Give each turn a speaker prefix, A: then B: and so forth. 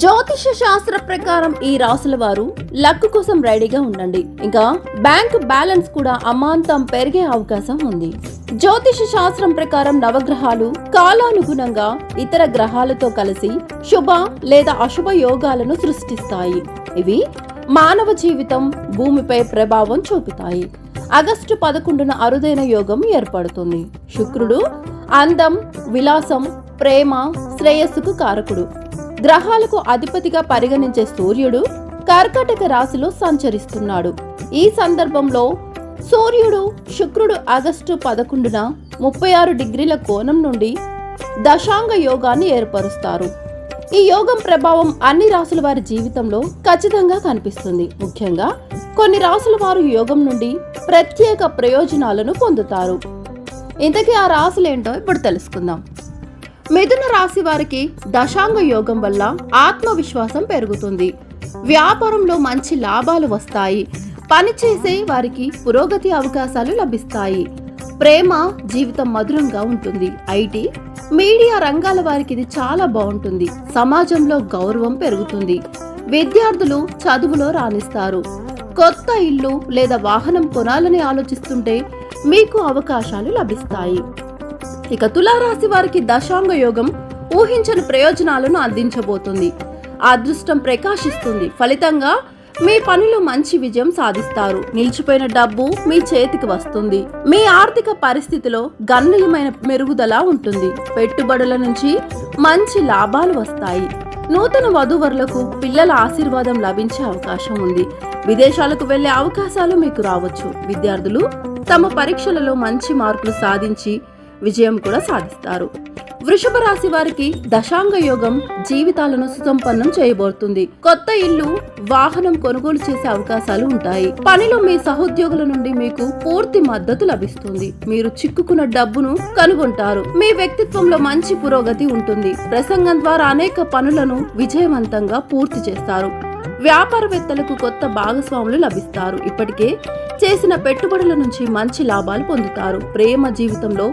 A: జ్యోతిష శాస్త్ర ప్రకారం ఈ రాసుల వారు లక్ కోసం రెడీగా ఉండండి. ఇంకా బ్యాంక్ బ్యాలెన్స్ కూడా అమాంతం పెరిగే అవకాశం ఉంది. జ్యోతిష శాస్త్రం ప్రకారం నవగ్రహాలు కాలానుగుణంగా ఇతర గ్రహాలతో కలిసి శుభ లేదా అశుభ యోగాలను సృష్టిస్తాయి. ఇవి మానవ జీవితం భూమిపై ప్రభావం చూపుతాయి. ఆగస్టు పదకొండున అరుదైన యోగం ఏర్పడుతుంది. శుక్రుడు అందం విలాసం ప్రేమ శ్రేయస్సుకు కారకుడు. గ్రహాలకు అధిపతిగా పరిగణించే సూర్యుడు కర్కాటక రాశిలో సంచరిస్తున్నాడు. ఈ సందర్భంలో సూర్యుడు శుక్రుడు ఆగస్టు పదకొండున ముప్పై ఆరు డిగ్రీల కోణం నుండి దశాంగ యోగాన్ని ఏర్పరుస్తారు. ఈ యోగం ప్రభావం అన్ని రాసుల వారి జీవితంలో ఖచ్చితంగా కనిపిస్తుంది. ముఖ్యంగా కొన్ని రాసుల వారు యోగం నుండి ప్రత్యేక ప్రయోజనాలను పొందుతారు. ఇంతకీ ఆ రాసులేంటో ఇప్పుడు తెలుసుకుందాం. మిథున రాశి వారికి దశాంగ యోగం వల్ల ఆత్మవిశ్వాసం పెరుగుతుంది. వ్యాపారంలో మంచి లాభాలు వస్తాయి. పనిచేసే వారికి పురోగతి అవకాశాలు లభిస్తాయి. ప్రేమ జీవితం మధురంగా ఉంటుంది. ఐటీ మీడియా రంగాల వారికి ఇది చాలా బాగుంటుంది. సమాజంలో గౌరవం పెరుగుతుంది. విద్యార్థులు చదువులో రాణిస్తారు. కొత్త ఇల్లు లేదా వాహనం కొనాలని ఆలోచిస్తుంటే మీకు అవకాశాలు లభిస్తాయి. ఇక తులారాశి వారికి దశాంగ యోగం ఊహించని ప్రయోజనాలను అందించబోతుంది. అదృష్టం ప్రకాశిస్తుంది. ఫలితంగా మీ పనిలో మంచి విజయం సాధిస్తారు. నిలిచిపోయిన డబ్బు మీ చేతికి వస్తుంది. మీ ఆర్థిక పరిస్థితిలో గణనీయమైన మెరుగుదల ఉంటుంది. పెట్టుబడుల నుంచి మంచి లాభాలు వస్తాయి. నూతన వధూవరులకు పిల్లల ఆశీర్వాదం లభించే అవకాశం ఉంది. విదేశాలకు వెళ్ళే అవకాశాలు మీకు రావచ్చు. విద్యార్థులు తమ పరీక్షలలో మంచి మార్కులు సాధించి విజయం కూడా సాధిస్తారు. వృషభ రాశి వారికి దశాంగ యోగం జీవితాలను సుసంపన్నం చేయబోతుంది. కొత్త ఇల్లు వాహనం కొనుగోలు చేసే అవకాశాలు ఉంటాయి. పనిలో మీ సహోద్యోగుల నుండి మీకు పూర్తి మద్దతు లభిస్తుంది. మీరు చిక్కుకున్న డబ్బును కనుగొంటారు. మీ వ్యక్తిత్వంలో మంచి పురోగతి ఉంటుంది. ప్రసంగం ద్వారా అనేక పనులను విజయవంతంగా పూర్తి చేస్తారు. వ్యాపారవేత్తలకు కొత్త భాగస్వాములు లభిస్తారు. ఇప్పటికే చేసిన పెట్టుబడుల నుంచి మంచి లాభాలు పొందుతారు. ప్రేమ జీవితంలో